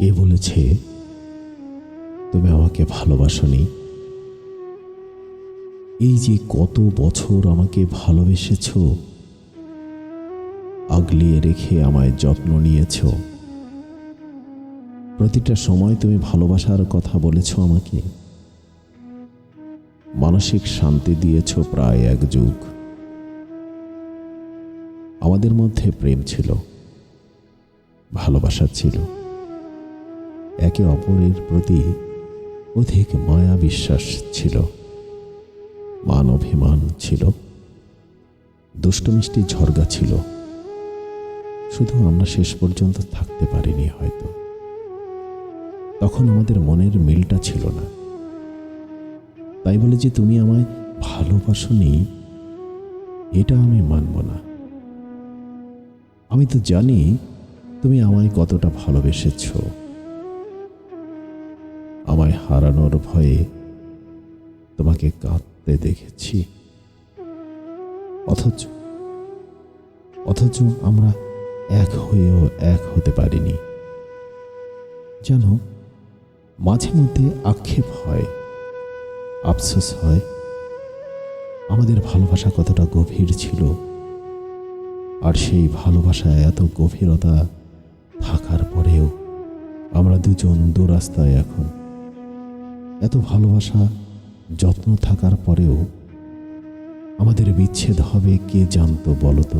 কে বলেছে, তুমি আমাকে ভালোবাসনি এই যে কত বছর আমাকে ভালোবেসেছ, আগলিয়ে রেখে আমায় যত্ন নিয়েছ। প্রতিটা সময় তুমি ভালোবাসার কথা বলেছ আমাকে। মানসিক শান্তি দিয়েছ প্রায় এক যুগ। আমাদের মধ্যে প্রেম ছিল, ভালোবাসা ছিল। একে অপরের প্রতি অধিক মায়া বিশ্বাস ছিল মান অভিমান ছিল দুষ্টমিষ্টি ঝরগা ছিল। শুধু আমরা শেষ পর্যন্ত থাকতে পারিনি হয়তো। তখন আমাদের মনের মিলটা ছিল না। তাই বলে যে তুমি আমায় ভালোবাসনি, এটা আমি মানব না। আমি তো জানি তুমি আমায় কতটা ভালোবেসেছ। হারানোর ভয়ে তোমাকে কাঁদতে দেখেছি। অথচ অথচ আমরা এক হয়েও এক হতে পারিনি। যেন মাঝে মধ্যে আক্ষেপ হয়, আফসোস হয়। আমাদের ভালোবাসা কতটা গভীর ছিল, আর সেই ভালোবাসায় এত গভীরতা থাকার পরেও আমরা দুজন দুরাস্তায় এখন এত ভালোবাসা, যত্ন থাকার পরেও আমাদের বিচ্ছেদ হবে, কে জানতো বলতো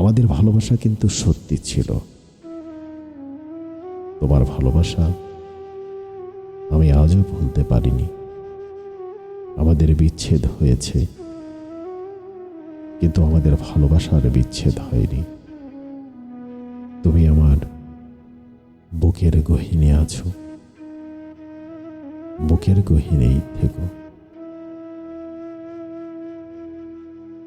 আমাদের ভালোবাসা কিন্তু সত্যি ছিল। তোমার ভালোবাসা আমি আজও ভুলতে পারিনি। আমাদের বিচ্ছেদ হয়েছে, কিন্তু আমাদের ভালোবাসার বিচ্ছেদ হয়নি। তুমি আমার বুকের গহিনে আছো। ボケる gue hirei tego